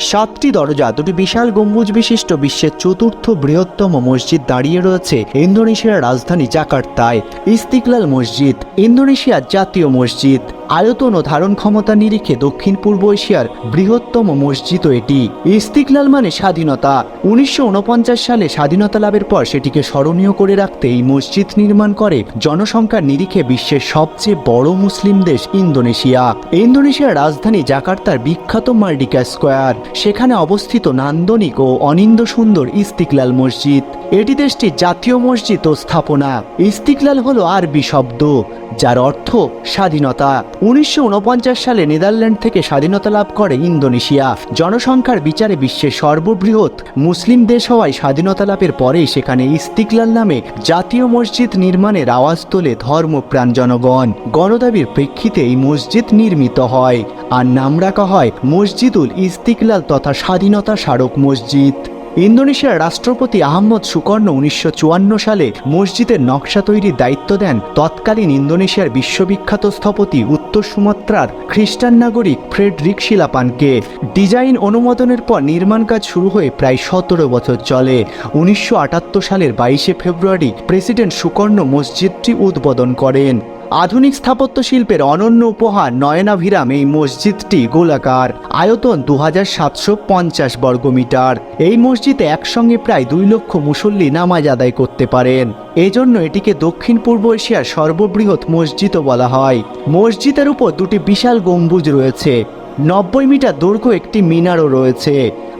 সাতটি দরজা, দুটি বিশাল গম্বুজ বিশিষ্ট বিশ্বের চতুর্থ বৃহত্তম মসজিদ দাঁড়িয়ে রয়েছে ইন্দোনেশিয়ার রাজধানী জাকার্তায়। ইস্তিকলাল মসজিদ, ইন্দোনেশিয়ার জাতীয় মসজিদ। আয়তন ও ধারণ ক্ষমতা নিরিখে দক্ষিণ পূর্ব এশিয়ার বৃহত্তম মসজিদও এটি। ইস্তিকলাল মানে স্বাধীনতা। উনিশশো উনপঞ্চাশ সালে স্বাধীনতা লাভের পর সেটিকে স্মরণীয় করে রাখতে এই মসজিদ নির্মাণ করে জনসংখ্যার নিরিখে বিশ্বের সবচেয়ে বড় মুসলিম দেশ ইন্দোনেশিয়া। ইন্দোনেশিয়ার রাজধানী জাকার্তার বিখ্যাত মার্ডিকা স্কোয়ার। সেখানে অবস্থিত নান্দনিক ও অনিন্দ সুন্দর ইস্তিকলাল মসজিদ। এটি দেশটির জাতীয় মসজিদ ও স্থাপনা। ইস্তিকলাল হলো আরবি শব্দ। যার অর্থ স্বাধীনতা। উনিশশো উনপঞ্চাশ সালে নেদারল্যান্ড থেকে স্বাধীনতা লাভ করে ইন্দোনেশিয়া। জনসংখ্যার বিচারে বিশ্বের সর্ববৃহৎ মুসলিম দেশ হওয়ায় স্বাধীনতা লাভের পরেই সেখানে ইস্তিকলাল নামে জাতীয় মসজিদ নির্মাণের আওয়াজ তোলে ধর্মপ্রাণ জনগণ। গণদাবির প্রেক্ষিতে এই মসজিদ নির্মিত হয়। আর নাম রাখা হয় মসজিদুল ইস্তিকলাল তথা স্বাধীনতা স্মারক মসজিদ। ইন্দোনেশিয়ার রাষ্ট্রপতি আহমদ সুকর্ণ উনিশশো চুয়ান্ন সালে মসজিদের নকশা তৈরির দায়িত্ব দেন তৎকালীন ইন্দোনেশিয়ার বিশ্ববিখ্যাত স্থপতি উত্তর সুমাত্রার খ্রিস্টান নাগরিক ফ্রেডরিক শিলাপানকে। ডিজাইন অনুমোদনের পর নির্মাণ কাজ শুরু হয়ে প্রায় সতেরো বছর চলে। উনিশশো আটাত্তর সালের বাইশে ফেব্রুয়ারি প্রেসিডেন্ট সুকর্ণ মসজিদটি উদ্বোধন করেন। আধুনিক স্থাপত্য শিল্পের অনন্য উপহার নয়নাভিরাম এই মসজিদটি গোলাকার। আয়তন দু হাজার সাতশো পঞ্চাশ বর্গমিটার এই মসজিদে একসঙ্গে প্রায় দুই লক্ষ মুসল্লি নামাজ আদায় করতে পারেন। এজন্য এটিকে দক্ষিণ পূর্ব এশিয়ার সর্ববৃহৎ মসজিদও বলা হয়। মসজিদের উপর দুটি বিশাল গম্বুজ রয়েছে। নব্বই মিটার দৈর্ঘ্য একটি মিনারও রয়েছে,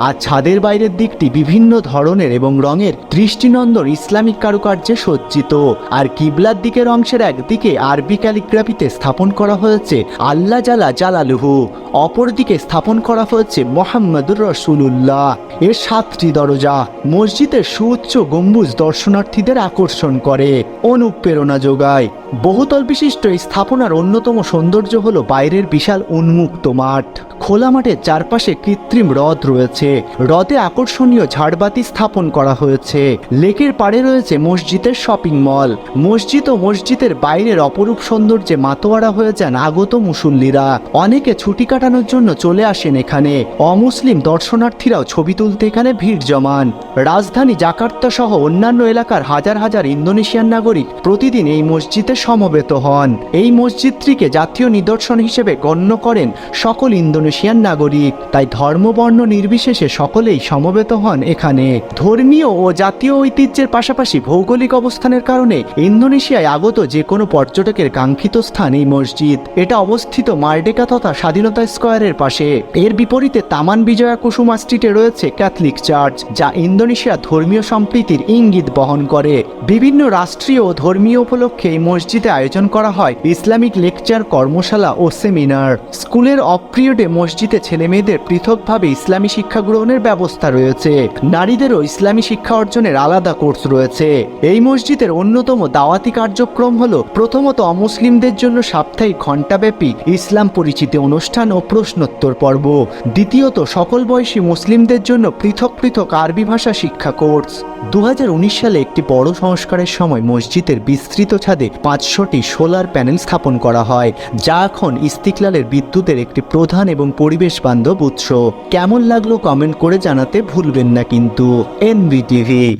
আর ছাদের বাইরের দিকটি বিভিন্ন ধরনের এবং রঙের দৃষ্টিনন্দন ইসলামিক কারুকার্যে সজ্জিত। আর কিবলার দিকের অংশের একদিকে আরবি ক্যালিগ্রাফিতে স্থাপন করা হয়েছে আল্লাহ জালা জালালুহু। অপরদিকে স্থাপন করা হয়েছে মোহাম্মদুর রসুল্লাহ এর সাতটি দরজা মসজিদের সুউচ্চ গম্বুজ দর্শনার্থীদের আকর্ষণ করে, অনুপ্রেরণা যোগায়। বহুতল বিশিষ্ট এই স্থাপনার অন্যতম সৌন্দর্য হল বাইরের বিশাল উন্মুক্ত মাঠ। খোলা মাঠের চারপাশে কৃত্রিম হ্রদ রয়েছে। হ্রদে আকর্ষণীয় ঝাড়বাতি স্থাপন করা হয়েছে। লেকের পাড়ে রয়েছে মসজিদের শপিং মল। মসজিদ ও মসজিদের বাইরের অপরূপ সৌন্দর্যে মাতোয়ারা হয়ে যান আগত মুসল্লিরা। অনেকে ছুটি কাটানোর জন্য চলে আসেন এখানে। অমুসলিম দর্শনার্থীরাও ছবি তুলতে এখানে ভিড় জমান। রাজধানী জাকার্তা সহ অন্যান্য এলাকার হাজার হাজার ইন্দোনেশিয়ান নাগরিক প্রতিদিন এই মসজিদে সমবেত হন। এই মসজিদটিকে জাতীয় নিদর্শন হিসেবে গণ্য করেন সকল ইন্দোনেশিয়ান নাগরিক। তাই ধর্মবর্ণ নির্বিশেষে সকলেই সমবেত হন এখানে। ধর্মীয় ও জাতীয় ঐতিহ্যের পাশাপাশি ভৌগোলিক অবস্থানের কারণে ইন্দোনেশিয়ায় আগত যে কোনো পর্যটকের কাঙ্ক্ষিত স্থান এই মসজিদ। এটা অবস্থিত মার্ডেকা তথা স্বাধীনতা স্কোয়ারের পাশে। এর বিপরীতে তামান বিজয়া কুসুমা স্ট্রিটে রয়েছে ক্যাথলিক চার্চ, যা ইন্দোনেশিয়া ধর্মীয় সম্প্রীতির ইঙ্গিত বহন করে। বিভিন্ন রাষ্ট্রীয় ও ধর্মীয় উপলক্ষে এই মসজিদে আয়োজন করা হয় ইসলামিক লেকচার, কর্মশালা ও সেমিনার। স্কুলের অফ পিরিয়ডে মসজিদে ছেলেমেয়েদের পৃথকভাবে ইসলামী শিক্ষা গ্রহণের ব্যবস্থা রয়েছে। নারীদেরও ইসলামী শিক্ষা অর্জনের আলাদা কোর্স রয়েছে। এই মসজিদের অন্যতম দাওয়াতি কার্যক্রম হল প্রথমত অমুসলিমদের জন্য সাপ্তাহিক ঘণ্টাব্যাপী ইসলাম পরিচিতি অনুষ্ঠান ও প্রশ্নোত্তর পর্ব। দ্বিতীয়ত, সকল বয়সী মুসলিমদের জন্য পৃথক পৃথক আরবি ভাষা শিক্ষা কোর্স। দু হাজার উনিশ সালে একটি বড় সংস্কারের সময় মসজিদের বিস্তৃত ছাদে পাঁচশোটি সোলার প্যানেল স্থাপন করা হয়, যা এখন ইস্তিকলালের বিদ্যুতের একটি প্রধান এবং পরিবেশ বান্ধব উৎস। কেমন লাগল কমেন্ট করে জানাতে ভুলবেন না কিন্তু। এনবিটিভি